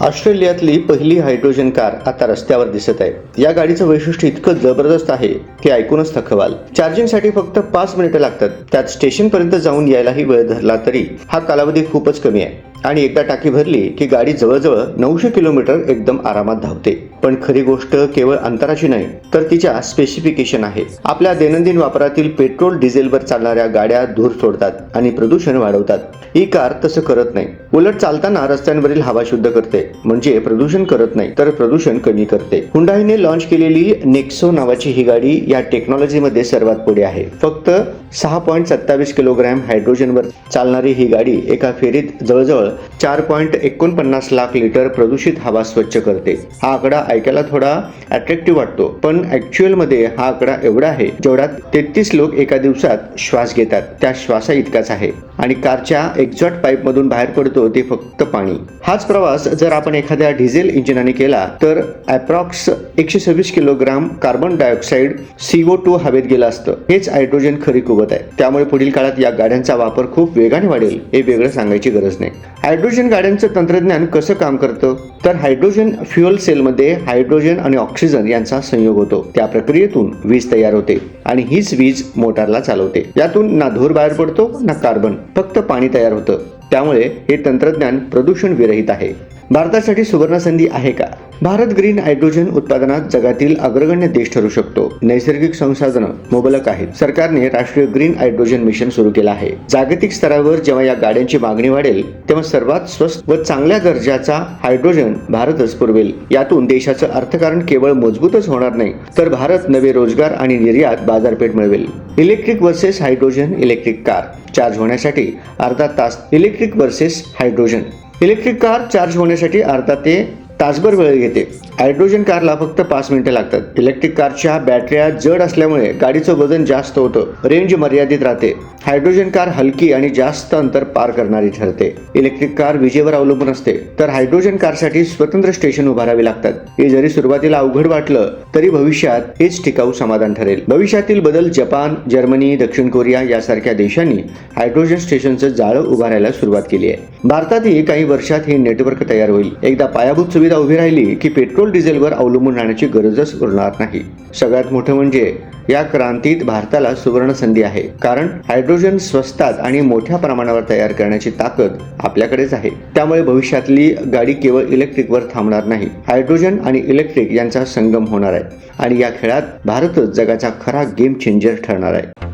ऑस्ट्रेलियातली पहिली hydrogen car आता रस्त्यावर दिसत आहे. या गाडीचं वैशिष्ट्य इतकं जबरदस्त आहे की ऐकूनच थकवाल. चार्जिंगसाठी फक्त पाच मिनिटं लागतात. त्यात स्टेशनपर्यंत जाऊन यायलाही वेळ धरला तरी हा कालावधी खूपच कमी आहे. आणि एकदा टाकी भरली की गाडी जवळजवळ नऊशे किलोमीटर एकदम आरामात धावते. पण खरी गोष्ट केवळ अंतराची नाही तर तिच्या स्पेसिफिकेशन आहे. आपल्या दैनंदिन वापरातील पेट्रोल डिझेलवर चालणाऱ्या गाड्या धूर सोडतात आणि प्रदूषण वाढवतात. ही कार तसं करत नाही. उलट चालताना रस्त्यांवरील हवा शुद्ध करते म्हणजे प्रदूषण करत नाही तर प्रदूषण कमी करते. हुंडाईने लॉन्च केलेली नेक्सो नावाची ही गाडी या टेक्नॉलॉजीमध्ये सर्वात पुढे आहे. फक्त सहा पॉईंट सत्तावीस किलोग्रॅम हायड्रोजनवर चालणारी ही गाडी एका फेरीत जवळजवळ चार पॉईंट एकोणपन्नास लाख लिटर प्रदूषित हवा स्वच्छ करते. हा आकडा ऐकायला थोडा अट्रॅक्टिव्ह वाटतो. पण ॲक्च्युअलमध्ये हा आकडा एवढा आहे जेवढा तेहतीस लोक एका दिवसात श्वास घेतात. त्या श्वासा इतकाच आहे. आणि कारच्या एक्झॉट पाईपमधून बाहेर पडतो ते फक्त पाणी. हाच प्रवास जर आपण एखाद्या डिझेल इंजिनाने केला तर अप्रॉक्स एकशे सव्वीस kilogram carbon dioxide CO two हवेत गेलं असतं. हेच हायड्रोजन खरी कुवत आहे. त्यामुळे पुढील काळात या गाड्यांचा वापर खूप वेगाने वाढेल हे वेगळं सांगायची गरज नाही. हायड्रोजन गाड्यांचं तंत्रज्ञान कसं काम करतं? तर हायड्रोजन फ्युअल सेलमध्ये हायड्रोजन आणि ऑक्सिजन यांचा संयोग होतो. त्या प्रक्रियेतून वीज तयार होते आणि हीच वीज मोटारला चालवते. यातून ना धूर बाहेर पडतो ना कार्बन. फक्त पाणी तयार होतं. त्यामुळे हे तंत्रज्ञान प्रदूषण विरहित आहे. भारतासाठी सुवर्ण संधी आहे का? भारत ग्रीन हायड्रोजन उत्पादनात जगातील अग्रगण्य देश ठरू शकतो. नैसर्गिक संसाधनं मुबलक आहेत. सरकारने राष्ट्रीय ग्रीन हायड्रोजन मिशन सुरू केलं आहे. जागतिक स्तरावर जेव्हा या गाड्यांची मागणी वाढेल तेव्हा सर्वात स्वस्त व चांगल्या दर्जाचा हायड्रोजन भारतच पुरवेल. यातून देशाचं अर्थकारण केवळ मजबूतच होणार नाही तर भारत नवे रोजगार आणि निर्यात बाजारपेठ मिळवेल. Electric versus hydrogen electric car. Charge होण्यासाठी अर्धा तास electric versus hydrogen electric car charge होण्यासाठी अर्धा ते तासभर वेळ घेते. हायड्रोजन कारला फक्त पाच मिनिटं लागतात. इलेक्ट्रिक कारच्या बॅटऱ्या जड असल्यामुळे गाडीचं वजन जास्त होतं. रेंज मर्यादित राहते. हायड्रोजन कार हलकी आणि जास्त अंतर पार करणारी ठरते. इलेक्ट्रिक कार विजेवर अवलंबून असते. तर हायड्रोजन कारसाठी स्वतंत्र स्टेशन उभारावी लागतात. हे जरी सुरुवातीला अवघड वाटलं तरी भविष्यात हेच टिकाऊ समाधान ठरेल. भविष्यातील बदल जपान जर्मनी दक्षिण कोरिया यासारख्या देशांनी हायड्रोजन स्टेशनचं जाळं उभारायला सुरुवात केली आहे. भारतातही काही वर्षात हे नेटवर्क तयार होईल. एकदा पायाभूत सुविधा उभी राहिली की पेट्रोल पेट्रोल डिझेलवर अवलंबून राहण्याची गरजच उरणार नाही. सगळ्यात मोठं म्हणजे या क्रांतीत भारताला सुवर्ण संधी आहे. कारण हायड्रोजन स्वस्तात आणि मोठ्या प्रमाणावर तयार करण्याची ताकद आपल्याकडेच आहे. त्यामुळे भविष्यातली गाडी केवळ इलेक्ट्रिकवर थांबणार नाही. हायड्रोजन आणि इलेक्ट्रिक यांचा संगम होणार आहे. आणि या खेळात भारतच जगाचा खरा गेम चेंजर ठरणार आहे.